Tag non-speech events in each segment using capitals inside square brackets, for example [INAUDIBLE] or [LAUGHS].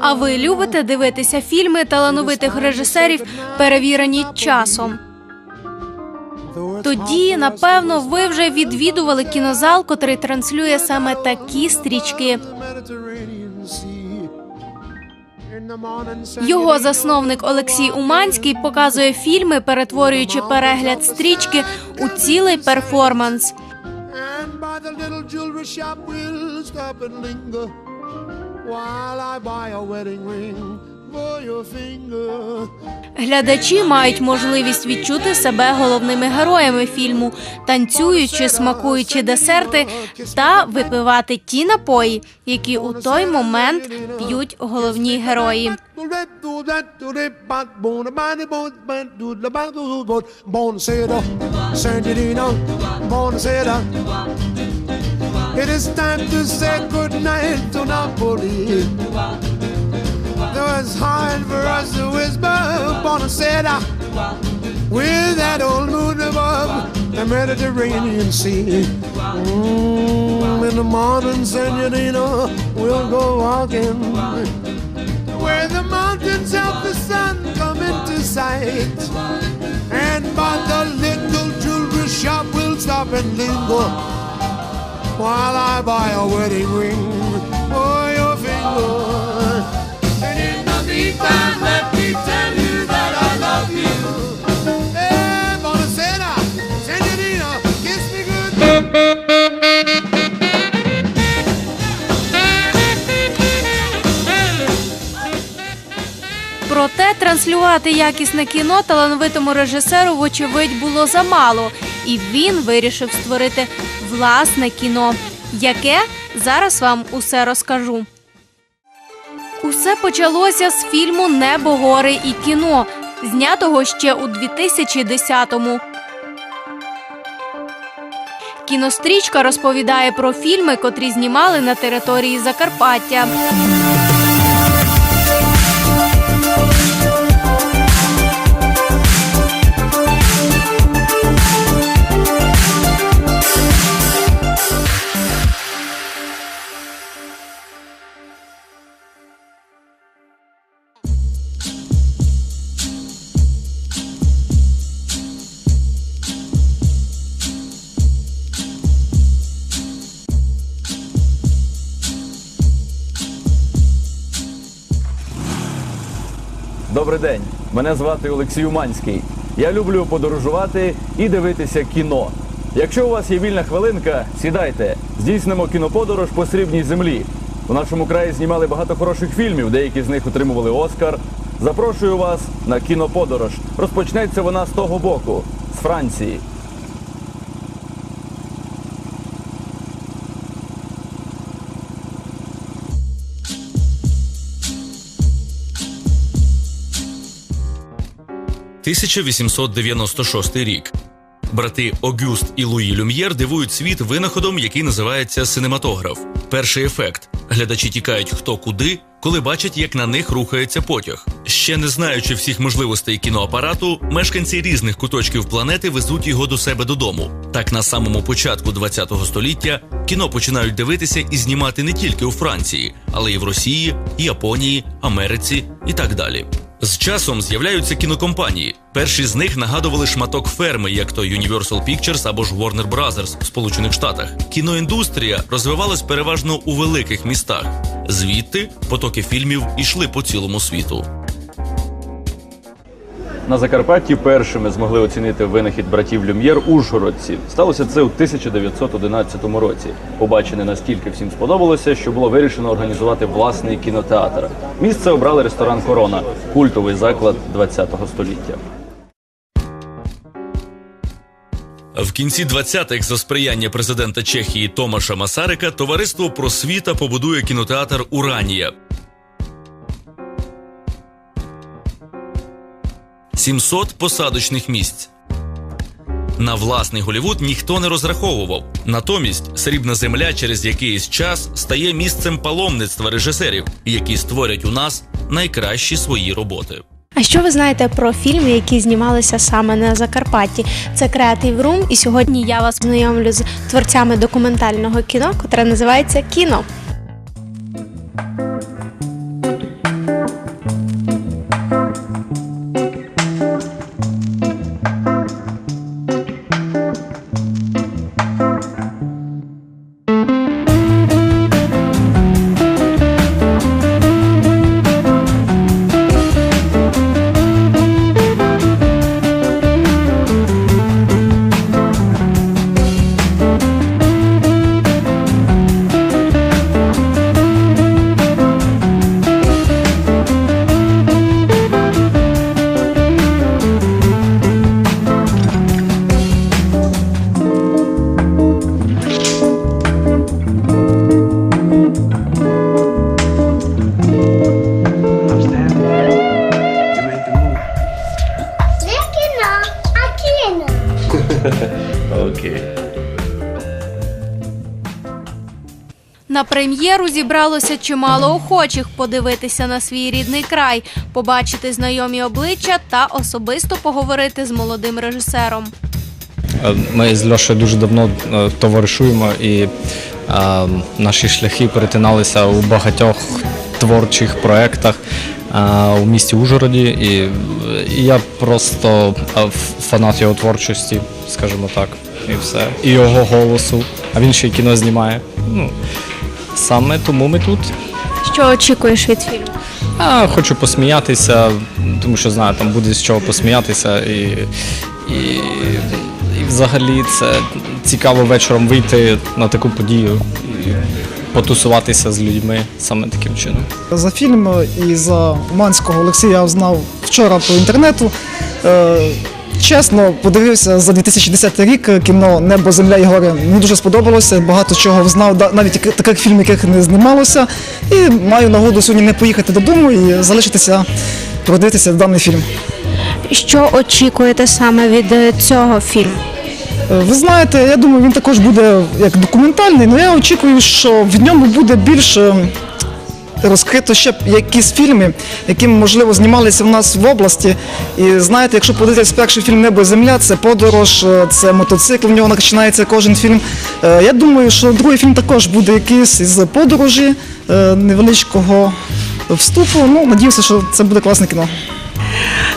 А ви любите дивитися фільми талановитих режисерів, перевірені часом? Тоді, напевно, ви вже відвідували кінозал, котрий транслює саме такі стрічки. Його засновник Олексій Уманський показує фільми, перетворюючи перегляд стрічки у цілий перформанс. By the little jewelry shop we'll stop and linger while I buy a wedding ring. Глядачі мають можливість відчути себе головними героями фільму, танцюючи, смакуючи десерти та випивати ті напої, які у той момент п'ють головні герої. It is time to say goodnight to Napoli. It's hard for us to whisper, buonasera, with that old moon above the Mediterranean Sea. Mm, in the morning, signorina, we'll go walking where the mountains of the sun come into sight. And by the little jewelry shop, we'll stop and linger while I buy a wedding ring for your finger. Meantime, let me tell you that I love you. Hey, buonasera, senorina, kiss me good. Проте транслювати якісне кіно талановитому режисеру, вочевидь, було замало, і він вирішив створити власне кіно, яке зараз вам усе розкажу. Усе почалося з фільму Небо, гори і кіно, знятого ще у 2010-му. Кінострічка розповідає про фільми, котрі знімали на території Закарпаття. Добрий день, мене звати Олексій Уманський. Я люблю подорожувати і дивитися кіно. Якщо у вас є вільна хвилинка, сідайте, здійснимо кіноподорож по срібній землі. У нашому краї знімали багато хороших фільмів, деякі з них отримували Оскар. Запрошую вас на кіноподорож. Розпочнеться вона з того боку, з Франції. – 1896 рік. Брати Огюст і Луї Люм'єр дивують світ винаходом, який називається синематограф. Перший ефект: глядачі тікають хто куди, коли бачать, як на них рухається потяг. Ще не знаючи всіх можливостей кіноапарату, мешканці різних куточків планети везуть його до себе додому. Так на самому початку ХХ століття кіно починають дивитися і знімати не тільки у Франції, але й в Росії, Японії, Америці і так далі. З часом з'являються кінокомпанії. Перші з них нагадували шматок ферми, як то Universal Pictures або ж Warner Brothers в Сполучених Штатах. Кіноіндустрія розвивалась переважно у великих містах. Звідти потоки фільмів ішли по цілому світу. На Закарпатті першими змогли оцінити винахід братів Люм'єр ужгородці. Сталося це у 1911 році. Побачене настільки всім сподобалося, що було вирішено організувати власний кінотеатр. Місце обрали ресторан Корона, культовий заклад ХХ століття. В кінці 20-х за сприяння президента Чехії Томаша Масарика товариство Просвіта побудує кінотеатр Уранія. 700 посадочних місць. На власний Голівуд ніхто не розраховував. Натомість срібна земля через якийсь час стає місцем паломництва режисерів, які створять у нас найкращі свої роботи. А що ви знаєте про фільми, які знімалися саме на Закарпатті? Це Creative Room, і сьогодні я вас знайомлю з творцями документального кіно, котре називається Кіно. Прем'єру зібралося чимало охочих подивитися на свій рідний край, побачити знайомі обличчя та особисто поговорити з молодим режисером. Е, Ми з Льошею дуже давно е, товаришуємо і е, наші шляхи перетиналися у багатьох творчих проєктах у місті Ужгороді. І, і я просто фанат його творчості, скажімо так, і все. І його голосу. А він ще й кіно знімає. Ну, саме тому ми тут. Що очікуєш від фільму? А, хочу посміятися, тому що знаю, там буде з чого посміятися. І, і, і взагалі це цікаво вечором вийти на таку подію і потусуватися з людьми саме таким чином. За фільм і за Уманського Олексія я знав вчора по інтернету. Е, Чесно, подивився за 2010 рік кіно Небо, Земля і гори. Мені дуже сподобалося. Багато чого знав, да- навіть таких фільмів, яких не знімалося. І маю нагоду сьогодні не поїхати додому і залишитися, продивитися даний фільм. Що очікуєте саме від е, цього фільму? Е, Ви знаєте, я думаю, він також буде як документальний, але я очікую, що в ньому буде більше розкрито ще якісь фільми, які можливо знімалися в нас в області. І знаєте, якщо подивитися перший фільм Небо і земля, це подорож, е, це мотоцикл. В нього починається кожен фільм. Е, Я думаю, що другий фільм також буде якийсь із подорожі е, невеличкого вступу. Ну, надіюся, що це буде класне кіно.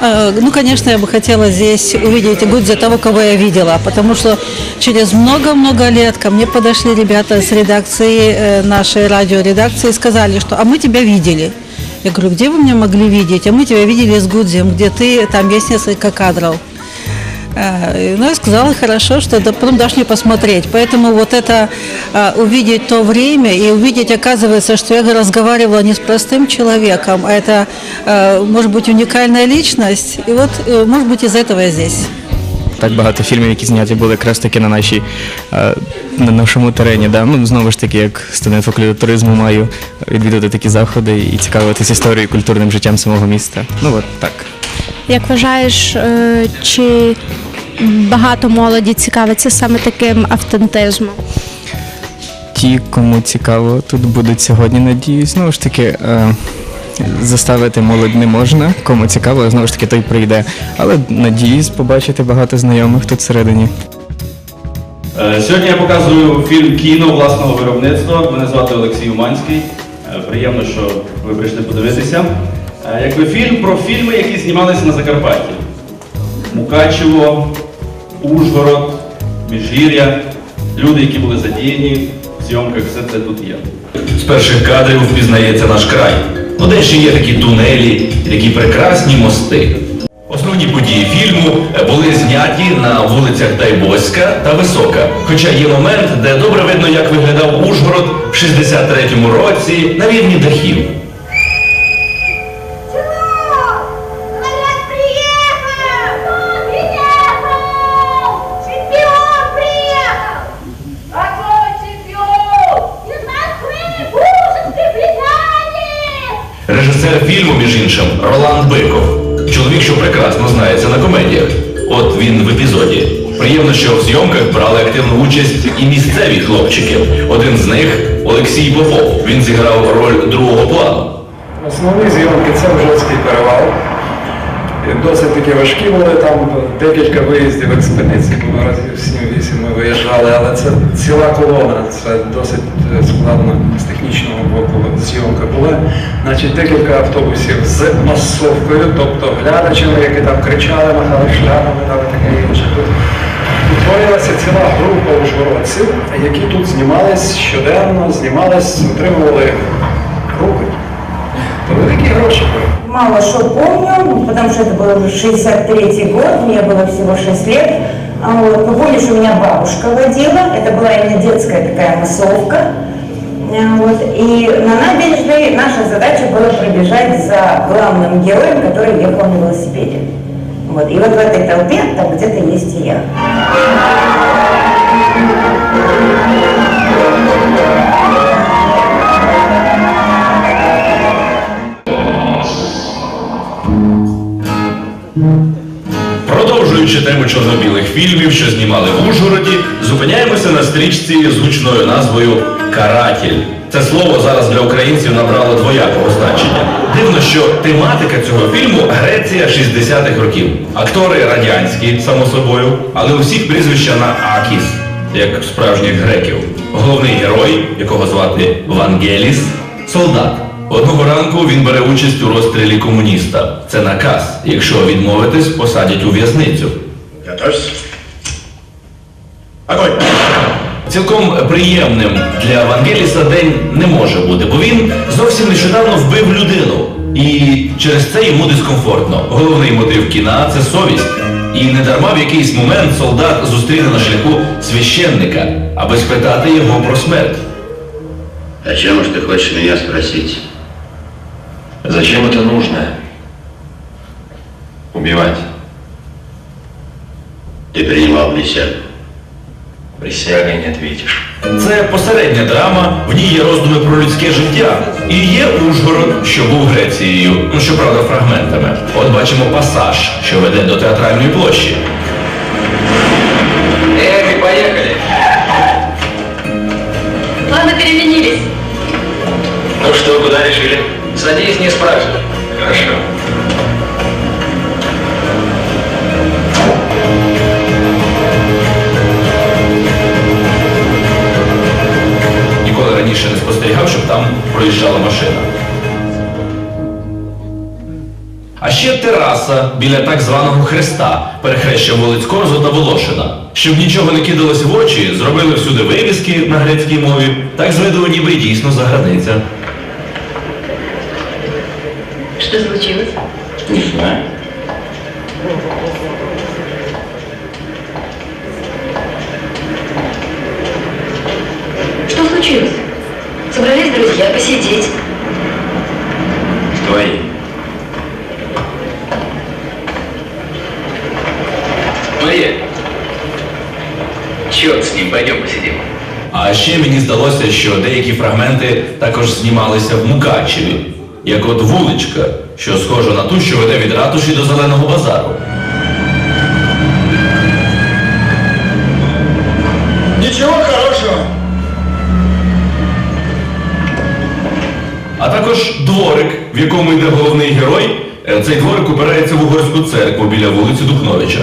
Э, Ну, конечно, я бы хотела здесь увидеть Гудзя того, кого я видела, потому что через много-много лет ко мне подошли ребята с редакции, э, нашей радиоредакции, и сказали, что «а мы тебя видели». Я говорю, где вы меня могли видеть? А мы тебя видели с Гудзем, где ты, там есть несколько кадров. Э, Ну, я сказала, хорошо, что да, потом дашь мне посмотреть. Поэтому вот это э, увидеть то время и увидеть, оказывается, что я разговаривала не с простым человеком, а это, э, может быть, уникальная личность. И вот, э, может быть, из этого я здесь. так багато фільмів, які зняті були якраз таки на нашій е, на нашому терені. Да? Ну, знову ж таки, як студент факультету туризму маю відвідувати такі заходи і цікавитися історією і культурним життям самого міста. Ну от так. Як вважаєш, е, чи багато молоді цікавиться саме таким автентизмом? Ті, кому цікаво, тут будуть сьогодні, надіюсь. Знову ж таки, е, заставити молодь не можна. Кому цікаво, знову ж таки, той прийде. Але надіюсь побачити багато знайомих тут всередині. Е, Сьогодні я показую фільм кіно власного виробництва. Мене звати Олексій Уманський. Приємно, що ви прийшли подивитися. Е, Якби фільм про фільми, які знімалися на Закарпатті. Мукачево, Ужгород, Міжгір'я, люди, які були задіяні в зйомках, все це тут є. З перших кадрів впізнається наш край. Де ще є такі тунелі такі прекрасні мости. Основні події фільму були зняті на вулицях Дайбоська та Висока. Хоча є момент, де добре видно, як виглядав Ужгород в 63-му році на рівні дахів. Режисер фільму, між іншим, Роланд Биков. Чоловік, що прекрасно знається на комедіях. От він в епізоді. Приємно, що в зйомках брали активну участь і місцеві хлопчики. Один з них Олексій Попов. Він зіграв роль другого плану. Основні зйомки це Вжоцький перевал. Досить такі важкі були, там декілька виїздів експедицій, було разів 7-8 ми виїжджали, але це ціла колона, це досить е, складно з технічного боку зйомка була. Значить, декілька автобусів з масовкою, тобто глядачами, які там кричали, махали шляпами там і таке інше. Тут Утворилася ціла група ужгородців, які тут знімались щоденно, знімались, отримували групи. То великі гроші були. Мало что помню, потому что это был 63 год, мне было всего 6 лет. А Вот. Но помню, что меня бабушка водила, это была именно детская такая массовка. А Вот. И на набережной наша задача была пробежать за главным героем, который ехал на велосипеде. Вот. И вот в этой толпе там где-то есть и я. Продовжуємо Продовжуючи тему чорно-білих фільмів, що знімали в Ужгороді, зупиняємося на стрічці з гучною назвою Каратель. Це слово зараз для українців набрало двоякого значення. Дивно, що тематика цього фільму Греція 60-х років. Актори радянські, само собою, але у всіх прізвища на Акіс, як справжніх греків. Головний герой, якого звати Вангеліс, солдат. Одного ранку він бере участь у розстрілі комуніста. Це наказ. Якщо відмовитись, посадять у в'язницю. Огонь! Цілком приємним для Вангеліса день не може бути, бо він зовсім нещодавно вбив людину. І через це йому дискомфортно. Головний мотив кіна це совість. І не дарма в якийсь момент солдат зустріне на шляху священника, аби спитати його про смерть. О чем уж ты хочешь меня спросить? Зачем это нужно? Убивать. Ты принимал присягу. Присягой не ответишь. Це посередня драма, в ній є роздуми про людське життя. І є Ужгород, що був Грецією, ну щоправда, фрагментами. От бачимо пасаж, що веде до театральної площі. Эй, мы поехали! Ладно, переменились. Ну что, куда решили? Садись, не спрашивай. Раніше не спостерігав, щоб там проїжджала машина. А ще тераса біля так званого хреста, перехреща вулиць Корзу та Волошина. Щоб нічого не кидалося в очі, зробили всюди вивіски на грецькій мові, так з виду ніби дійсно за границя. Что случилось? Не знаю. Что случилось? Собрались друзья посидеть. Твои. Мария. Черт с ним, пойдем посидим. А ще мені здалося, що деякі фрагменти також знімалися в Мукачеві, як от вуличка, що схожа на ту, що веде від ратуші до зеленого базару. Ничего хорошего. А також дворик, в якому йде головний герой. Е, Цей дворик упирається в угорську церкву біля вулиці Духновича.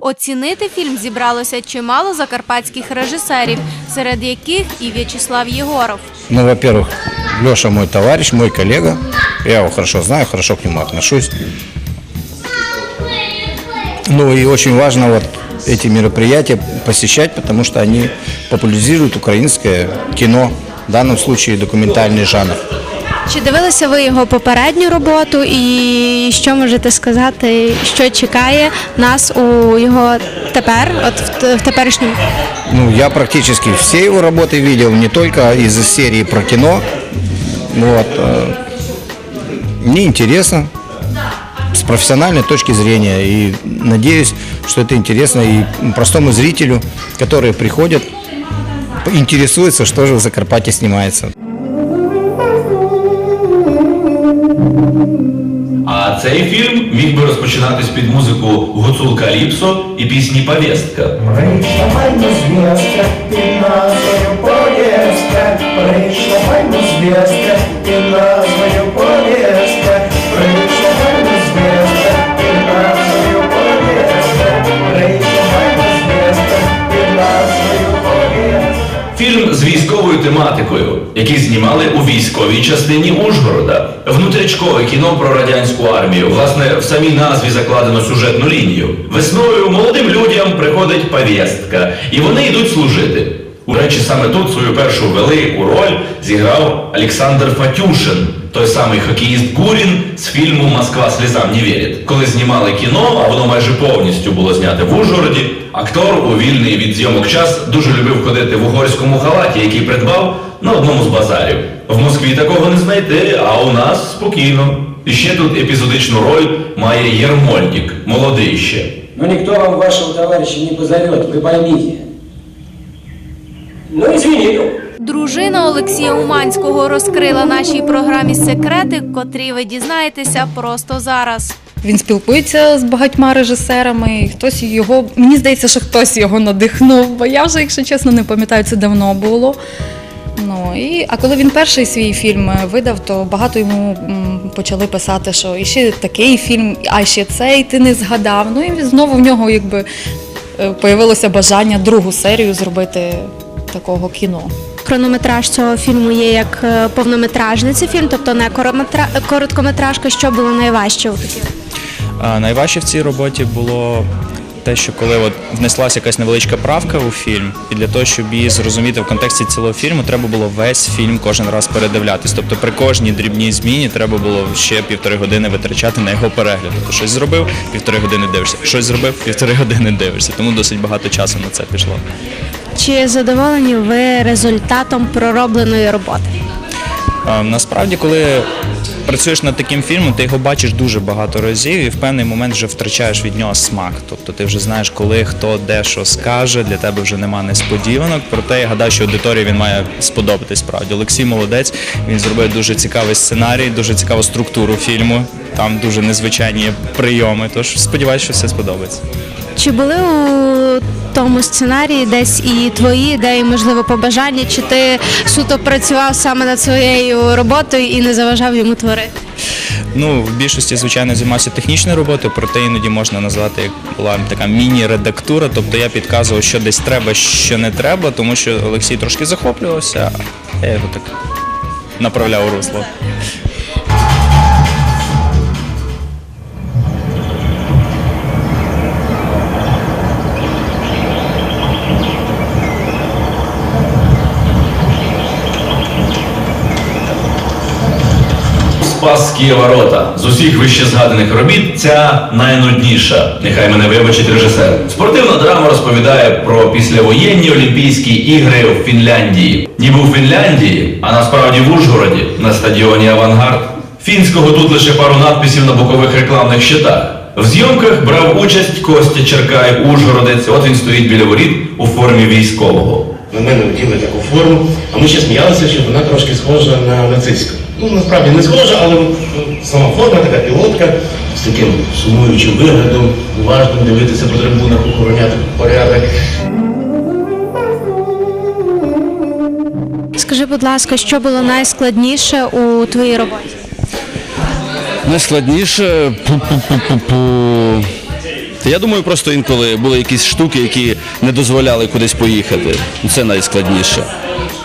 Оцінити фільм зібралося чимало закарпатських режисерів, серед яких і В'ячеслав Єгоров. Ну, во-первых, Леша мой товарищ, мой коллега. Я его хорошо знаю, хорошо к нему отношусь. Ну и очень важно вот эти мероприятия посещать, потому что они популяризируют украинское кино, в данном случае документальный жанр. Чи дивилися ви його попередню роботу і що можете сказати, що чекає нас у його тепер, от в, т- в теперішньому? Ну, я практически все его работы видел, не только из серии про кино. Вот. э, Мне интересно с профессиональной точки зрения. И надеюсь, что это интересно и простому зрителю, которые приходят, интересуются, что же в Закарпатье снимается. А цей фільм міг би розпочинатись під музику Гуцул Каліпсо і пісні Повістка. Прийшла файна зв'язка, під назвою повістка. Прийшла файна зв'язка, Фільм з військовою тематикою, який знімали у військовій частині Ужгорода. Внутрічкове кіно про радянську армію. Власне, в самій назві закладено сюжетну лінію. Весною молодим людям приходить повістка, і вони йдуть служити. У речі, саме тут свою першу велику роль зіграв Олександр Фатюшин, той самий хокеїст Гурін з фільму Москва слізам не вірить. Коли знімали кіно, а воно майже повністю було зняте в Ужгороді, актор у вільний від зйомок час дуже любив ходити в угорському халаті, який придбав на одному з базарів. В Москві такого не знайти, а у нас спокійно. І ще тут епізодичну роль має Єрмольник, молодий ще. Но никто вам вашего товарища не позовет, вы поймите. Ну, извини. Дружина Олексія Уманського розкрила нашій програмі секрети, котрі ви дізнаєтеся просто зараз. Він спілкується з багатьма режисерами, і хтось його. Мені здається, що хтось його надихнув, бо я вже, якщо чесно, не пам'ятаю, це давно було. Ну, і, а коли він перший свій фільм е, видав, то багато йому почали писати, що і ще такий фільм, а ще цей ти не згадав. Ну і знову в нього якби е, появилося бажання другу серію зробити такого кіно. Хронометраж цього фільму є як е, повнометражний цей фільм, тобто не короткометражка. Що було найважче у такій? А, Найважче в цій роботі було те, що коли от внеслася якась невеличка правка у фільм, і для того, щоб її зрозуміти в контексті цілого фільму, треба було весь фільм кожен раз передивлятись. Тобто при кожній дрібній зміні треба було ще півтори години витрачати на його перегляд. Тобто щось зробив, півтори години дивишся, щось зробив, півтори години дивишся. Тому досить багато часу на це пішло. Чи задоволені ви результатом проробленої роботи? А, Насправді, коли працюєш над таким фільмом, ти його бачиш дуже багато разів і в певний момент вже втрачаєш від нього смак. Тобто ти вже знаєш, коли хто де що скаже, для тебе вже нема несподіванок. Проте я гадаю, що аудиторії він має сподобатись справді. Олексій молодець, він зробив дуже цікавий сценарій, дуже цікаву структуру фільму. Там дуже незвичайні прийоми. Тож сподіваюся, що все сподобається. Чи були у тому сценарії десь і твої ідеї, можливо, побажання, чи ти суто працював саме над своєю роботою і не заважав йому творити? Ну, в більшості, звичайно, займався технічною роботою, проте іноді можна назвати як була така міні-редактура. Тобто я підказував, що десь треба, що не треба, тому що Олексій трошки захоплювався, а я його так направляв у русло. Спасські ворота. З усіх вище згаданих робіт ця найнудніша. Нехай мене вибачить режисер. Спортивна драма розповідає про післявоєнні Олімпійські ігри в Фінляндії. Ніби у Фінляндії, а насправді в Ужгороді на стадіоні Авангард. Фінського тут лише пару надписів на бокових рекламних щитах. В зйомках брав участь Костя Черкай, Ужгородець. От він стоїть біля воріт у формі військового. На мене вділи таку форму, а ми ще сміялися, що вона трошки схожа на нацистську. Ну, насправді не схожа, але ну, сама форма, така пілотка, з таким сумуючим виглядом, уважним дивитися по трибунах, охороняти порядок. Скажи, будь ласка, що було найскладніше у твоїй роботі? Найскладніше. Пу-пу-пу-пу-пу. Я думаю, просто інколи були якісь штуки, які не дозволяли кудись поїхати. Це найскладніше.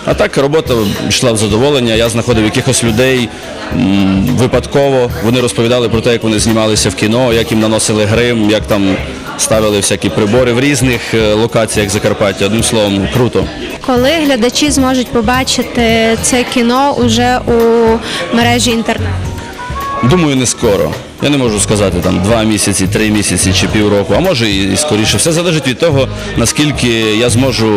А так робота йшла в задоволення. Я знаходив якихось людей м, випадково. Вони розповідали про те, як вони знімалися в кіно, як їм наносили грим, як там ставили всякі прибори в різних е, локаціях Закарпаття. Одним словом, круто. Коли глядачі зможуть побачити це кіно уже у мережі інтернет? Думаю, не скоро. Я не можу сказати там два місяці, три місяці чи півроку, а може і скоріше. Все залежить від того, наскільки я зможу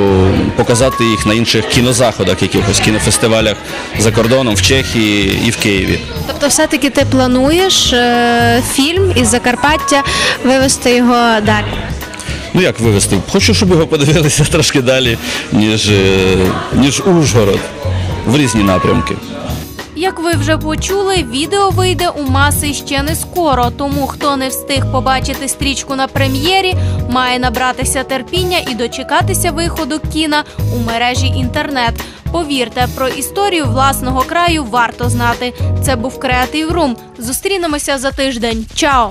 показати їх на інших кінозаходах, якихось кінофестивалях за кордоном, в Чехії і в Києві. Тобто, все-таки ти плануєш е, фільм із Закарпаття вивести його далі? Ну як вивезти? Хочу, щоб його подивилися [LAUGHS] трошки далі, ніж, е, ніж Ужгород в різні напрямки. Як ви вже почули, відео вийде у маси ще не скоро. Тому хто не встиг побачити стрічку на прем'єрі, має набратися терпіння і дочекатися виходу кіна у мережі інтернет. Повірте, про історію власного краю варто знати. Це був Креатив Рум. Зустрінемося за тиждень. Чао!